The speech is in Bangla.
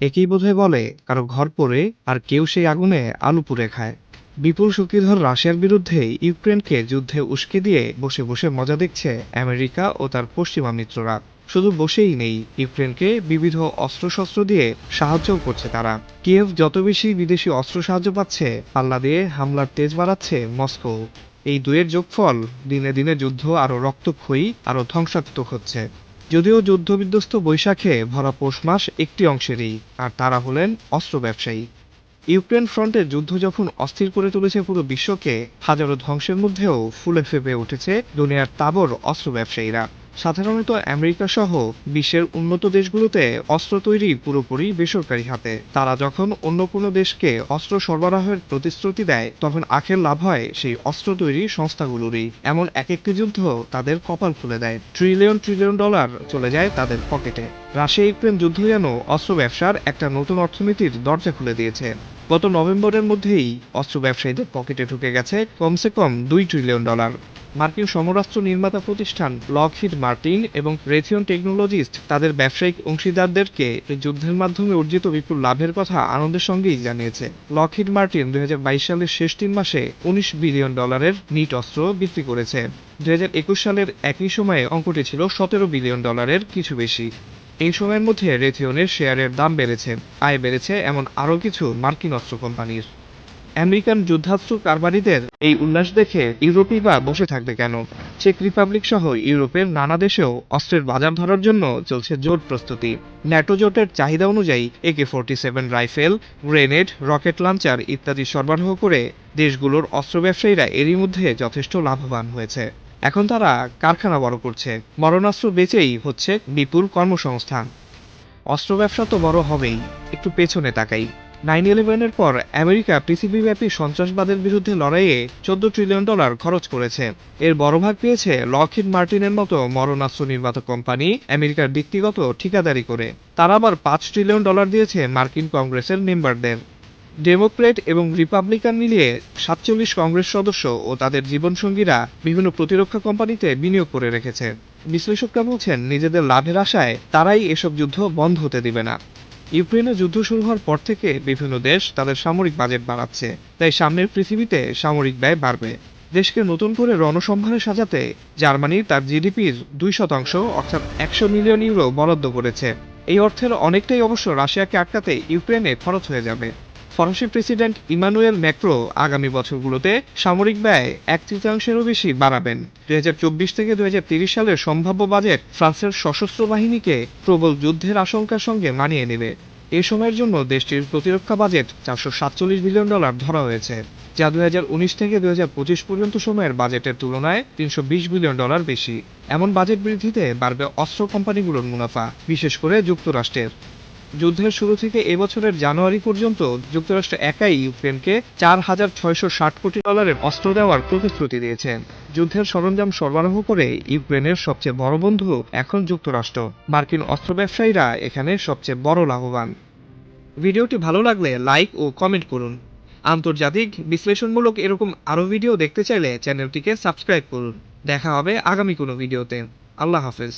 একেই বোধহয় বলে, কারও ঘর পড়ে আর কেউ সেই আগুনে আলু পুড়ে খায়। বিপুল শক্তিধর রাশিয়ার বিরুদ্ধে ইউক্রেনকে যুদ্ধে উস্কে দিয়ে বসে বসে মজা দেখছে আমেরিকা ও তার পশ্চিমা মিত্ররা। শুধু বসেই নেই, ইউক্রেনকে বিবিধ অস্ত্রশস্ত্র দিয়ে সাহায্যও করছে তারা। কিয়েভ যত বেশি বিদেশি অস্ত্র সাহায্য পাচ্ছে, পাল্লা দিয়ে হামলার তেজ বাড়াচ্ছে মস্কো। এই দুয়ের যোগফল দিনে দিনে যুদ্ধ আরও রক্তক্ষয়ী, আরও ধ্বংসাত্মক হচ্ছে। যদিও যুদ্ধবিধ্বস্ত বৈশাখে ভরা পৌষ মাস একটি অংশেরই, আর তারা হলেন অস্ত্র ব্যবসায়ী। ইউক্রেন ফ্রন্টে যুদ্ধ যখন অস্থির করে তুলেছে পুরো বিশ্বকে, হাজারো ধ্বংসের মধ্যেও ফুলে ফেঁপে উঠেছে দুনিয়ার তাবর অস্ত্র ব্যবসায়ীরা। সাধারণত আমেরিকা সহ বিশ্বের উন্নত দেশগুলোতে অস্ত্র তৈরি পুরোপুরি বেসরকারি হাতে। তারা যখন অন্য কোনো দেশকে অস্ত্র সরবরাহের প্রতিশ্রুতি দেয়, তখন আখের লাভ হয় সেই অস্ত্র তৈরি সংস্থাগুলোরই। এমন এক একটি যুদ্ধ তাদের কপাল খুলে দেয়। ট্রিলিয়ন ট্রিলিয়ন ডলার চলে যায় তাদের পকেটে। রাশিয়া ইউক্রেন যুদ্ধ যেন অস্ত্র ব্যবসার একটা নতুন অর্থনীতির দরজা খুলে দিয়েছে। গত নভেম্বরের মধ্যেই অস্ত্র ব্যবসায়ীদের পকেটে ঢুকে গেছে কমসে কম দুই ট্রিলিয়ন ডলার। মার্কিন সমরাস্ত্র নির্মাতা প্রতিষ্ঠান লকহিড মার্টিন এবং রেথিয়ন টেকনোলজিস্ট তাদের ব্যবসায়িক অংশীদারদেরকে যুদ্ধের মাধ্যমে অর্জিত বিপুল লাভের কথা আনন্দের সঙ্গেই জানিয়েছে। লকহিড মার্টিন দুই হাজার বাইশ সালের শেষ তিন মাসে উনিশ বিলিয়ন ডলারের নিট অস্ত্র বিক্রি করেছে। দুই হাজার একুশ সালের একই সময়ে অঙ্কটি ছিল সতেরো বিলিয়ন ডলারের কিছু বেশি। এই সময়ের মধ্যে রেথিওনের শেয়ারের দাম বেড়েছে। আয় বেড়েছে এমন আরও কিছু মার্কিন অস্ত্র কোম্পানির। আমেরিকান যুদ্ধাস্ত্র কারবারিদের এই উল্লাস দেখে ইউরোপই বা বসে থাকবে কেন? চেক রিপাবলিক সহ ইউরোপের নানা দেশেও অস্ত্রের বাজার ধরার জন্য চলছে জোট প্রস্তুতি। ন্যাটো জোটের চাহিদা অনুযায়ী AK forty seven rifle, grenade, rocket launcher ইত্যাদি সরবরাহ করে দেশগুলোর অস্ত্র ব্যবসায়ীরা এরই মধ্যে যথেষ্ট লাভবান হয়েছে। এখন তারা কারখানা বড় করছে। মরণাস্ত্র বেচেই হচ্ছে বিপুল কর্মসংস্থান। অস্ত্র ব্যবসা তো বড় হবেই, একটু পেছনে তাকাই। নাইন ইলেভেনের পর আমেরিকা পৃথিবীব্যাপী সন্ত্রাসবাদের বিরুদ্ধে লড়াইয়ে চোদ্দ ট্রিলিয়ন ডলার খরচ করেছে। এর বড় ভাগ পেয়েছে লকহিড মার্টিনের মতো মরণাস্ত্র নির্মাতা কোম্পানি আমেরিকার ব্যক্তিগত ঠিকাদারি করে। তারা আবার পাঁচ ট্রিলিয়ন ডলার দিয়েছে মার্কিন কংগ্রেসের মেম্বারদের। ডেমোক্রেট এবং রিপাবলিকান মিলিয়ে সাতচল্লিশ কংগ্রেস সদস্য ও তাদের জীবনসঙ্গীরা বিভিন্ন প্রতিরক্ষা কোম্পানিতে বিনিয়োগ করে রেখেছে। বিশ্লেষকরা বলছেন, নিজেদের লাভের আশায় তারাই এসব যুদ্ধ বন্ধ হতে দিবে না। ইউক্রেনে যুদ্ধ শুরু হওয়ার পর থেকে বিভিন্ন দেশ তাদের সামরিক বাজেট বাড়াচ্ছে, তাই সামনের পৃথিবীতে সামরিক ব্যয় বাড়বে। দেশকে নতুন করে রণসম্ভারে সাজাতে জার্মানি তার জিডিপির দুই শতাংশ, অর্থাৎ একশো মিলিয়ন ইউরো, বরাদ্দ করেছে। এই অর্থের অনেকটাই অবশ্য রাশিয়াকে আটকাতে ইউক্রেনে খরচ হয়ে যাবে। ফরাসি প্রেসিডেন্ট ইমানুয়েল ম্যাক্রো আগামী বছরগুলোতে সামরিক ব্যয় এক তৃতীয়াংশেরও বেশি বাড়াবেন। দুই হাজার চব্বিশ থেকে দুই সালের সম্ভাব্য বাজেট ফ্রান্সের সশস্ত্র বাহিনীকে প্রবল যুদ্ধের আশঙ্কার সঙ্গে মানিয়ে নেবে। এ সময়ের জন্য দেশটির প্রতিরক্ষা বাজেট চারশো সাতচল্লিশ বিলিয়ন ডলার ধরা হয়েছে, যা দুই হাজার উনিশ থেকে দু হাজার পঁচিশ পর্যন্ত সময়ের বাজেটের তুলনায় তিনশো বিশ বিলিয়ন ডলার বেশি। এমন বাজেট বৃদ্ধিতে বাড়বে অস্ত্র কোম্পানিগুলোর মুনাফা, বিশেষ করে যুক্তরাষ্ট্রের। যুদ্ধের শুরু থেকে এবছরের জানুয়ারি পর্যন্ত যুক্তরাষ্ট্র একাই ইউক্রেনকে চার হাজার ছয়শো ষাট কোটি ডলারের অস্ত্র দেওয়ার প্রতিশ্রুতি দিয়েছে। যুদ্ধের সরঞ্জাম সরবরাহ করে ইউক্রেনের সবচেয়ে বড় বন্ধু এখন যুক্তরাষ্ট্র। মার্কিন অস্ত্র ব্যবসায়ীরা এখানে সবচেয়ে বড় লাভবান। ভিডিওটি ভালো লাগলে লাইক ও কমেন্ট করুন। আন্তর্জাতিক বিশ্লেষণমূলক এরকম আরও ভিডিও দেখতে চাইলে চ্যানেলটিকে সাবস্ক্রাইব করুন। দেখা হবে আগামী কোনো ভিডিওতে। আল্লাহ হাফেজ।